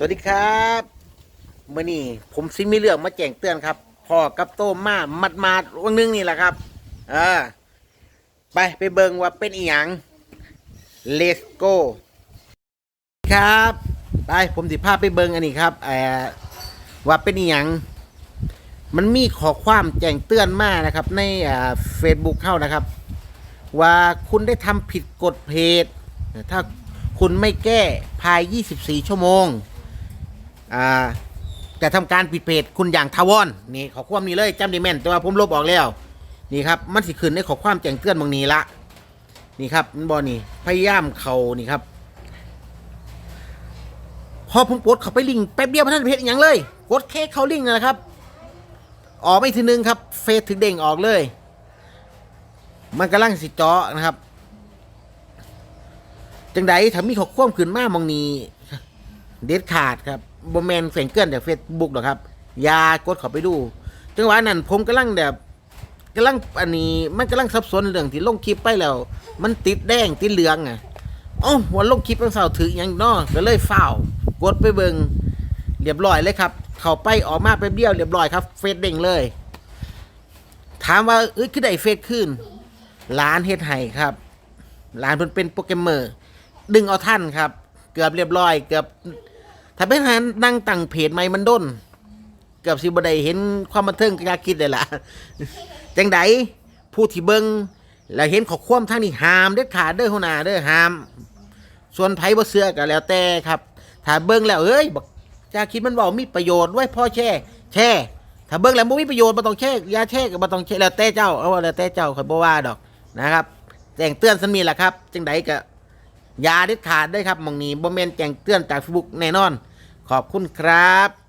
สวัสดีครับเมื่อนี้ผมซิมีเรื่องมาแจ้งเตือนครับพ่อกับโต้มมามัดมาดๆวันหนึงนี่แหละครับ เออ ไปไปเบิงว่าเป็นอีหยัง Let's go ครับ ไปผมสิพาไปเบิงอันนี้ครับเออว่าเป็นอีหยังมันมีขอความแจ้งเตือนมานะครับ ในเฟซบุ๊กเข้านะครับ ว่าคุณได้ทำผิดกฎเพจถ้าคุณไม่แก้ภาย 24 ชั่วโมง อ่าจะทำการปิดเพจคุณอย่างทาวอนนี่ขอความนี้เลยจำด้แม่นแต่ว่าผมลบออกแล้ว นี่ครับมันสิขึ้นในขอความแจ้งเตือนบางนี้ละนี่ครับมันบอนี่พยายามเขานี่ครับ พอผมกดเขาไปลิงก์แป๊บเดียวพันธเพจอย่างเลย กดแค่เขาลิงก์นะครับ ออกไม่ทีนึงครับเฟซถึงเด้งออกเลย มันกำลังสิจาะนะครับจังใดถ้ามีขอความขึ้นมามองนี้เด็ดขาดครับ บ่แมนแฝงเกินจากเฟซบุ๊กหรอกครับอย่ากดเข้าไปดู จังหวะนั้นผมกำลังแบบกำลังอันนี้มันกำลังสับสนเรื่องที่ลงคลิปไปแล้ว มันติดแดงติดเหลืองอะเอ้วันลงคลิปตั้งเสาร์ถืออย่างนอก็เลยเฝ้ากดไปเบิงเรียบร้อยเลยครับ เข้าไปออกมาไปเดียวเรียบร้อยครับ เฟซเด้งเลย ถามว่าเอ้ยคือได้เฟซขึ้นร้านเฮ็ดไห้ครับร้านเพิ่นเป็นโปรแกรมเมอร์ ดึงเอาท่านครับ เกือบเรียบร้อย เกือบ ถ้าเป็นหานั่งตั้งเพจใหม่มันด้นเกือบสิบได้เห็นความบันเทิงกาคิดเลยล่ะ จังไดผู้ที่เบิงแล้วเห็นข้อความทางนี้ห้ามเด็ดขาดเด้อหัวหน้าเด้อห้าม ส่วนไผบ่เชื่อก็แล้วแต่ครับถ้าเบิงแล้วเอ้ยบักจาคิดมันเว้ามีประโยชน์ไว้พ่อแช่ แช่ ถ้าเบิงแล้วบ่มีประโยชน์บ่ต้องแช่ยาแช่ก็บ่ต้องแช่แล้วแต่เจ้าเอาว่าแล้วแต่เจ้าข่อยบ่ว่าดอกนะครับแจ้งเตือนซั่นมีล่ะครับ จังไดก็ยาเด็ดขาดเด้ครับมองนี้บ่แม่นแจ้งเตือนจาก Facebook แน่นอน ขอบคุณครับ